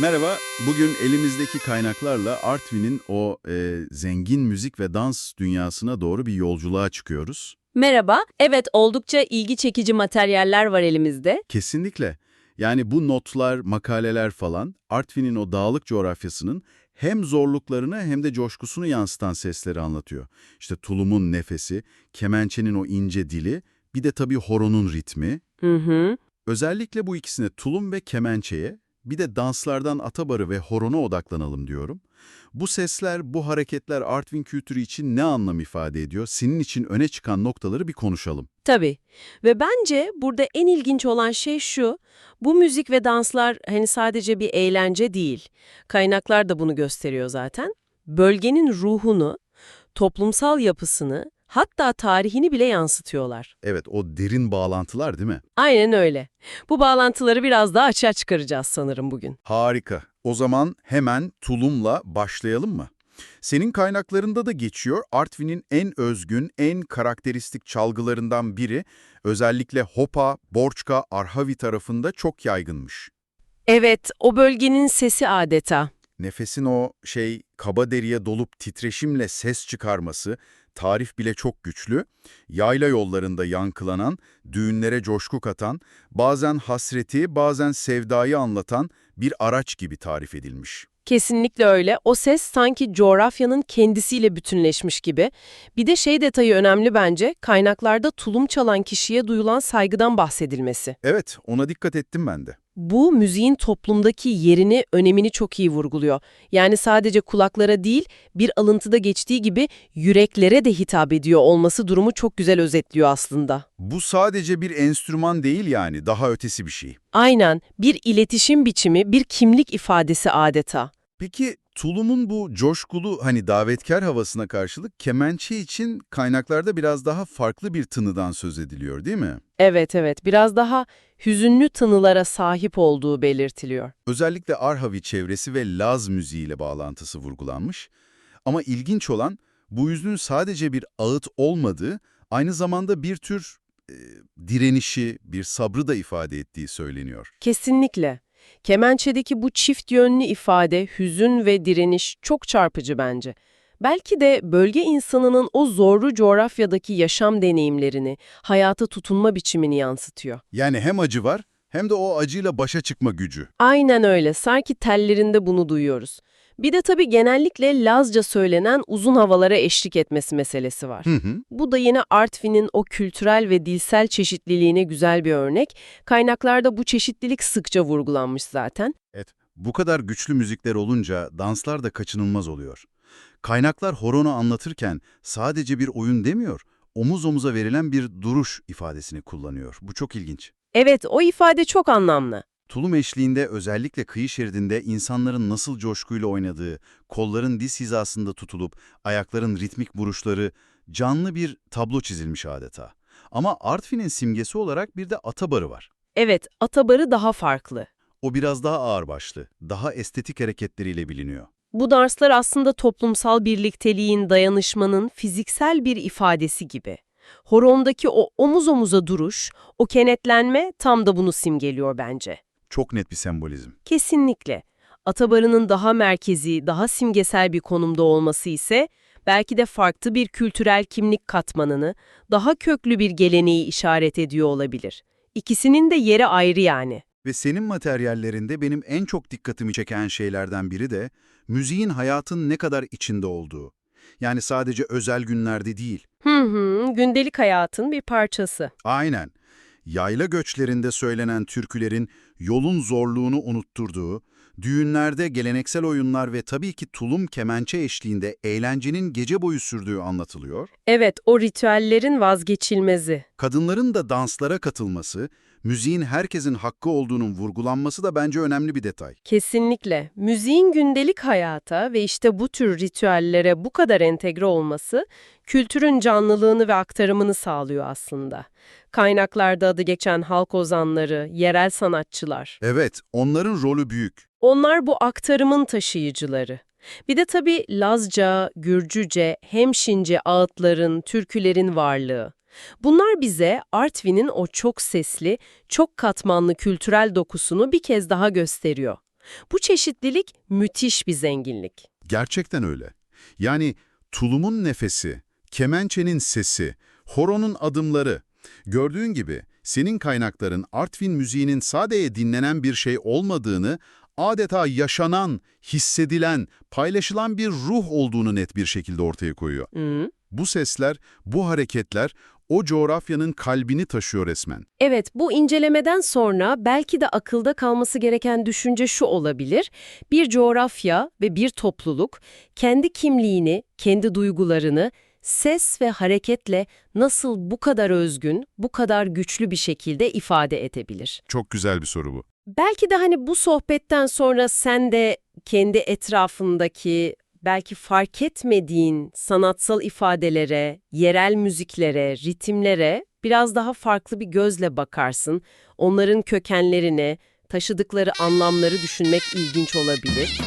Merhaba, bugün elimizdeki kaynaklarla Artvin'in o e, zengin müzik ve dans dünyasına doğru bir yolculuğa çıkıyoruz. Merhaba. Evet, oldukça ilgi çekici materyaller var elimizde. Kesinlikle. Yani bu notlar, makaleler falan Artvin'in o dağlık coğrafyasının hem zorluklarını hem de coşkusunu yansıtan sesleri anlatıyor. İşte tulumun nefesi, kemençenin o ince dili, bir de tabii horonun ritmi. Hı hı. Özellikle bu ikisine tulum ve kemençeye, bir de danslardan atabarı ve horona odaklanalım diyorum. Bu sesler, bu hareketler Artvin kültürü için ne anlam ifade ediyor? Senin için öne çıkan noktaları bir konuşalım. Tabii. Ve bence burada en ilginç olan şey şu, bu müzik ve danslar hani sadece bir eğlence değil. Kaynaklar da bunu gösteriyor zaten. Bölgenin ruhunu, toplumsal yapısını, hatta tarihini bile yansıtıyorlar. Evet, o derin bağlantılar değil mi? Aynen öyle. Bu bağlantıları biraz daha açığa çıkaracağız sanırım bugün. Harika. O zaman hemen tulumla başlayalım mı? Senin kaynaklarında da geçiyor, Artvin'in en özgün, en karakteristik çalgılarından biri, özellikle Hopa, Borçka, Arhavi tarafında çok yaygınmış. Evet, o bölgenin sesi adeta. Nefesin o şey kaba deriye dolup titreşimle ses çıkarması, tarif bile çok güçlü, yayla yollarında yankılanan, düğünlere coşku katan, bazen hasreti, bazen sevdayı anlatan bir araç gibi tarif edilmiş. Kesinlikle öyle. O ses sanki coğrafyanın kendisiyle bütünleşmiş gibi. Bir de şey detayı önemli bence, kaynaklarda tulum çalan kişiye duyulan saygıdan bahsedilmesi. Evet, ona dikkat ettim ben de. Bu müziğin toplumdaki yerini, önemini çok iyi vurguluyor. Yani sadece kulaklara değil, bir alıntıda geçtiği gibi yüreklere de hitap ediyor olması durumu çok güzel özetliyor aslında. Bu sadece bir enstrüman değil yani, daha ötesi bir şey. Aynen, bir iletişim biçimi, bir kimlik ifadesi adeta. Peki tulumun bu coşkulu hani davetkar havasına karşılık kemençe için kaynaklarda biraz daha farklı bir tınıdan söz ediliyor değil mi? Evet evet, biraz daha hüzünlü tınılara sahip olduğu belirtiliyor. Özellikle Arhavi çevresi ve Laz müziğiyle bağlantısı vurgulanmış. Ama ilginç olan bu hüznün sadece bir ağıt olmadığı, aynı zamanda bir tür e, direnişi, bir sabrı da ifade ettiği söyleniyor. Kesinlikle. Kemençedeki bu çift yönlü ifade, hüzün ve direniş çok çarpıcı bence. Belki de bölge insanının o zorlu coğrafyadaki yaşam deneyimlerini, hayata tutunma biçimini yansıtıyor. Yani hem acı var hem de o acıyla başa çıkma gücü. Aynen öyle, sanki tellerinde bunu duyuyoruz. Bir de tabii genellikle Lazca söylenen uzun havalara eşlik etmesi meselesi var. Hı hı. Bu da yine Artvin'in o kültürel ve dilsel çeşitliliğine güzel bir örnek. Kaynaklarda bu çeşitlilik sıkça vurgulanmış zaten. Bu kadar güçlü müzikler olunca danslar da kaçınılmaz oluyor. Kaynaklar horonu anlatırken sadece bir oyun demiyor, omuz omuza verilen bir duruş ifadesini kullanıyor. Bu çok ilginç. Evet, o ifade çok anlamlı. Tulum eşliğinde özellikle kıyı şeridinde insanların nasıl coşkuyla oynadığı, kolların diz hizasında tutulup ayakların ritmik vuruşları, canlı bir tablo çizilmiş adeta. Ama Artvin'in simgesi olarak bir de atabarı var. Evet, atabarı daha farklı. O biraz daha ağırbaşlı, daha estetik hareketleriyle biliniyor. Bu danslar aslında toplumsal birlikteliğin, dayanışmanın fiziksel bir ifadesi gibi. Horondaki o omuz omuza duruş, o kenetlenme tam da bunu simgeliyor bence. Çok net bir sembolizm. Kesinlikle. Atabarının daha merkezi, daha simgesel bir konumda olması ise belki de farklı bir kültürel kimlik katmanını, daha köklü bir geleneği işaret ediyor olabilir. İkisinin de yeri ayrı yani. Ve senin materyallerinde benim en çok dikkatimi çeken şeylerden biri de müziğin hayatın ne kadar içinde olduğu. Yani sadece özel günlerde değil. Hı hı, gündelik hayatın bir parçası. Aynen. Yayla göçlerinde söylenen türkülerin yolun zorluğunu unutturduğu, düğünlerde geleneksel oyunlar ve tabii ki tulum kemençe eşliğinde eğlencenin gece boyu sürdüğü anlatılıyor. Evet, o ritüellerin vazgeçilmezi. Kadınların da danslara katılması, müziğin herkesin hakkı olduğunun vurgulanması da bence önemli bir detay. Kesinlikle. Müziğin gündelik hayata ve işte bu tür ritüellere bu kadar entegre olması, kültürün canlılığını ve aktarımını sağlıyor aslında. Kaynaklarda adı geçen halk ozanları, yerel sanatçılar. Evet, onların rolü büyük. Onlar bu aktarımın taşıyıcıları. Bir de tabii Lazca, Gürcüce, Hemşince ağıtların, türkülerin varlığı. Bunlar bize Artvin'in o çok sesli, çok katmanlı kültürel dokusunu bir kez daha gösteriyor. Bu çeşitlilik müthiş bir zenginlik. Gerçekten öyle. Yani tulumun nefesi, kemençenin sesi, horonun adımları. Gördüğün gibi senin kaynakların Artvin müziğinin sadece dinlenen bir şey olmadığını, adeta yaşanan, hissedilen, paylaşılan bir ruh olduğunu net bir şekilde ortaya koyuyor. Hı. Bu sesler, bu hareketler o coğrafyanın kalbini taşıyor resmen. Evet, bu incelemeden sonra belki de akılda kalması gereken düşünce şu olabilir. Bir coğrafya ve bir topluluk kendi kimliğini, kendi duygularını ses ve hareketle nasıl bu kadar özgün, bu kadar güçlü bir şekilde ifade edebilir? Çok güzel bir soru bu. Belki de hani bu sohbetten sonra sen de kendi etrafındaki belki fark etmediğin sanatsal ifadelere, yerel müziklere, ritimlere biraz daha farklı bir gözle bakarsın. Onların kökenlerini, taşıdıkları anlamları düşünmek ilginç olabilir.